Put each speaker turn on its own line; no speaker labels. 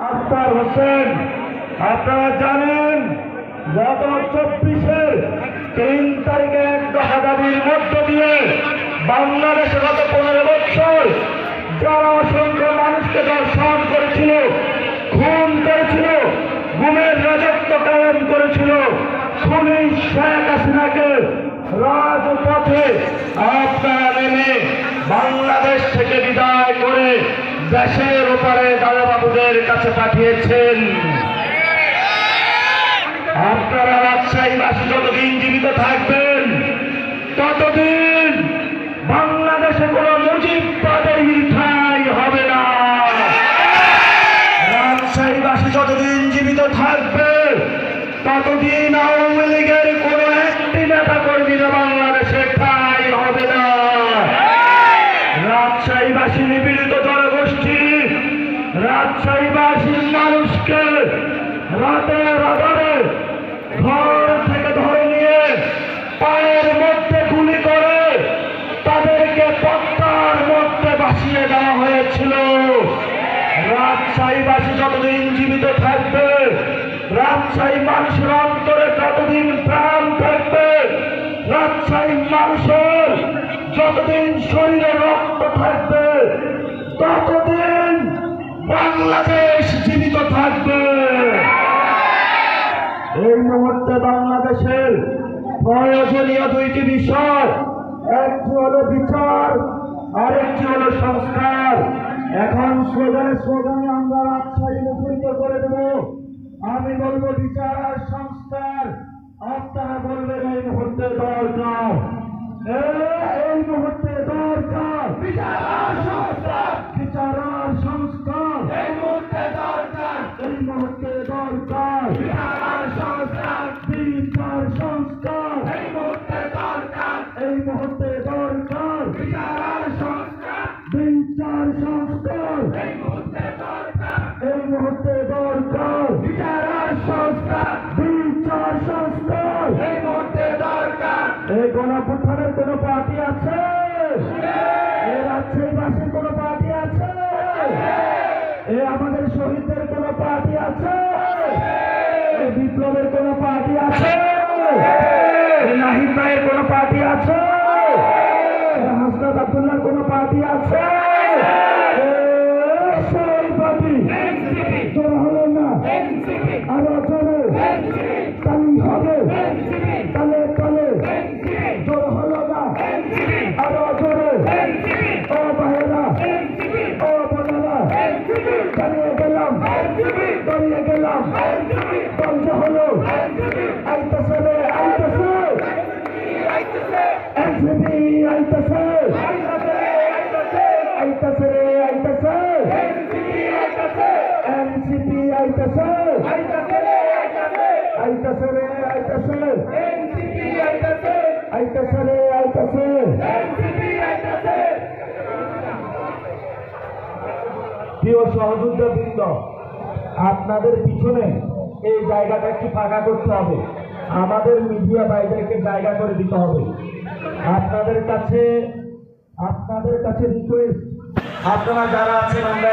আক্তার হোসেন, আপনারা জানেন গত চব্বিশের তিন তারিখে এক দফা দাবির মধ্য দিয়ে বাংলাদেশে গত পনেরো বছর যারা অসংখ্য মানুষকে দর্শন করেছিল, খুন করেছিল, গুমের রাজত্ব কায়েম করেছিল, খুনি শেখ হাসিনাকে রাজপথে আপনারা নেমে বাংলাদেশ থেকে বিদায় করে দেশের ওপারে দাদাবাবুদের কাছে পাঠিয়েছেন। আপনারা রাজশাহীবাসী যতদিন জীবিত থাকবেন, ততদিন বাংলাদেশে কোনো মুজিববাদের ঠাই হবে না। রাজশাহীবাসী যতদিন জীবিত থাকবে, ততদিন আওয়ামী লীগের কোন একটি নেতা কর্মীরা বাংলাদেশে ঠাই হবে না। রাজশাহীবাসী নিপীড়িত জনগোষ্ঠী রাজশাহীবাসীর মানুষকে রাতে রাধারে ঘর থেকে ধরে নিয়ে পায়ের মধ্যে গুলি করে তাদেরকে পত্তার মধ্যে বাসিয়ে দেওয়া হয়েছিল। রাজশাহীবাসী যতদিন জীবিত থাকবে, রাজশাহী মানুষের অন্তরে যতদিন প্রাণ থাকবে, রাজশাহী মানুষের যতদিন শরীরে রক্ত থাকবে, ততদিন বাংলাদেশ জীবিত থাকবে। এই মুহূর্তে বাংলাদেশের প্রয়োজনীয় দুইটি বিষয়, একটি হলো বিচার, আরেকটি হলো সংস্কার। এখন স্লোগানে স্লোগানে আমরা রাজশাহী মুখরিত করে দেব। আমি বলব বিচার আর সংস্কার, আপনারা বলবেন এই মুহূর্তে দরকার মুহূর্তে দরকার। বিচার সংস্কার। বিচার সংস্কার। এই মুহূর্তে দরকার। এই মুহূর্তে দরকার। বিচার সংস্কার। বিচার সংস্কার। এই মুহূর্তে দরকার। এই গণপুত্থানের কোন পার্টি আছে? এ রাজশাহীবাসীর কোন পার্টি আছে? এ আমাদের শহীদদের কোন পার্টি আছে? বিপ্লবের কোন পার্টি আছে? নাহিদ ভাইয়ের কোন পার্টি আছে? পার্টি আছে? সেই পার্টি তোর হলো না? আরও চলে তালি হবে। তালে তালে। জোর হলো না? আরও জোরে। ও ভাইয়েরা, ও দাঁড়িয়ে গেলাম। দাঁড়িয়ে গেলাম। হলো আইতেছে রে আইতেছে এনসিপি আইতেছে আইতেছে রে আইতেছে এনসিপি আইতেছে। আইতেছে রে, আইতেছে। আইতেছে রে, আইতেছে। প্রিয় সহযোদ্ধা আপনাদের পিছনে এই জায়গাটা একটু ফাঁকা করতে হবে। আমাদের মিডিয়া ভাইদেরকে জায়গা করে দিতে হবে। আপনাদের কাছে আপনাদের কাছে রিকোয়েস্ট আপনারা যারা আছেন আমরা